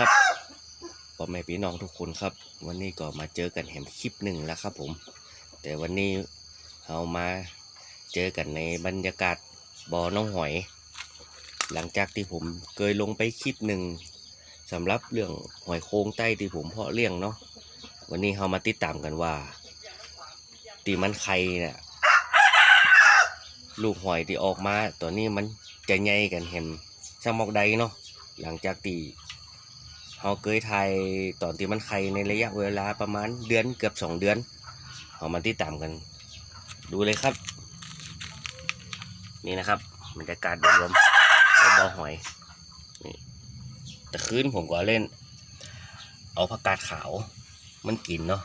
ครับพ่อแม่พี่น้องทุกคนครับ วันนี้ก็มาเจอกันแหมคลิปหนึ่งแล้วครับผม แต่วันนี้เรามาเจอกันในบรรยากาศบ่อน้องหอย หลังจากที่ผมเคยลงไปคลิปหนึ่งสำหรับเรื่องหอยโค้งใต้ที่ผมเพาะเลี้ยงเนาะวันนี้เรามาติดตามกันว่า ตีมันไข่เนี่ยลูกหอยที่ออกมาตอนนี้มันจะใหญ่กันเห็นสมอกใดเนาะหลังจากที่ เราเคยถ่ายตอนที่มันไข่ในระยะเวลาประมาณเดือนเกือบสองเดือนเรามาติดตามกัน ดูเลยครับ นี่นะครับบรรยากาศโดยรวมรอบบ่อหอยนี่แต่คืนผมก็เล่น เอาผักกาดขาวมันกินเนาะ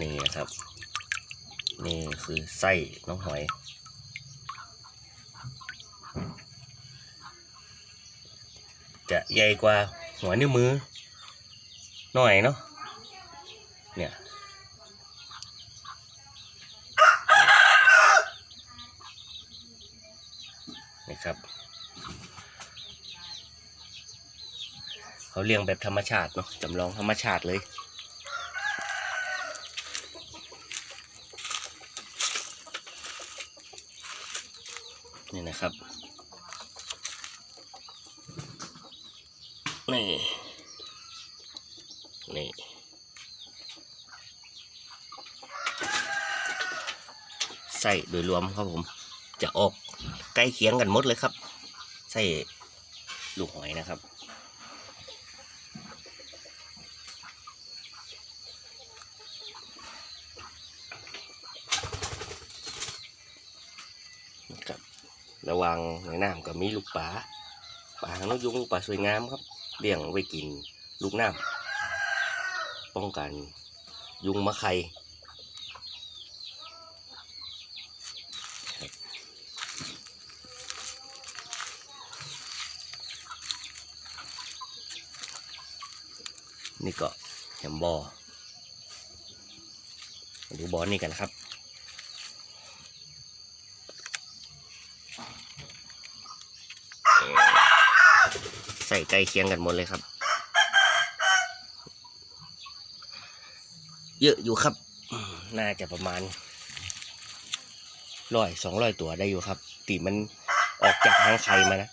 นี่นะครับ นี่คือไส้น้องหอย จะใหญ่กว่าหัวนิ้วมือหน่อยเนาะเนี่ยนี่ครับเขาเลี้ยงแบบธรรมชาติเนาะจำลองธรรมชาติเลยนี่นะครับ นี่นี่ใส่โดยรวมครับผม จะออกใกล้เคียงกันหมดเลยครับใส่ลูกหอยนะครับ ระวังในน้ำก็มีลูกปลาปลาหางนกยุงลูกปลาสวยงามครับ เลี้ยงไว้กินลูกน้ำป้องกันยุงมะไข่ครับนี่ก็แฮมบอมาดูบอลนี่กันนะครับ ใส่ใกล้เคียงกันหมดเลยครับ เยอะอยู่ครับ น่าจะประมาณร้อยสองร้อยตัวได้อยู่ครับ ตีมันออกจากทางไข่มานะ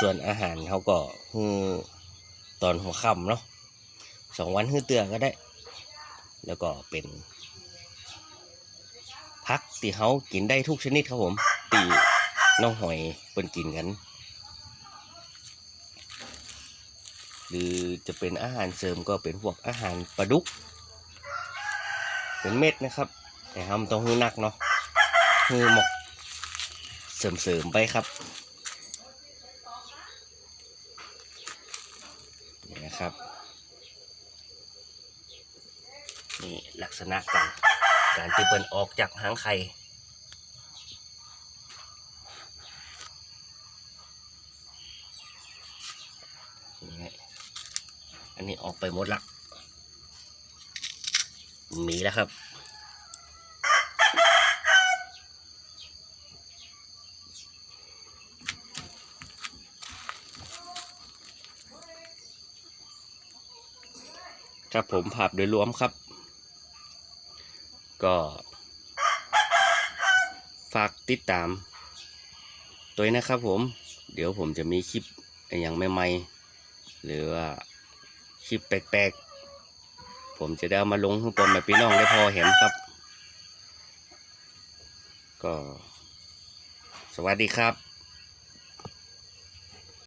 ส่วนอาหารเขาก็ฮือตอนหัวค่ำเนาะสองวันฮือเตือก็ได้ แล้วก็เป็นพักที่เขากินได้ทุกชนิดครับผมตีน้องหอยเป็นกินกัน หรือจะเป็นอาหารเสริมก็เป็นพวกอาหารปลาดุก เป็นเม็ดนะครับ แต่ทำต้องหื้อนักเนาะหื้อหมกเสริมๆไปครับนี่นะครับ นี่ลักษณะการการที่เปินออกจากหางไข่อันนี้ออกไปหมดละมีแล้วครับครับผมภาพโดยรวมครับ ก็ฝากติดตาม ตัวนี้นะครับผม เดี๋ยวผมจะมีคลิปอย่างใหม่ๆ หรือว่าคลิปแปลกๆ ผมจะได้ามาลงให้ปนแบบพี่น้องได้พอเห็นครับ ก็ สวัสดีครับ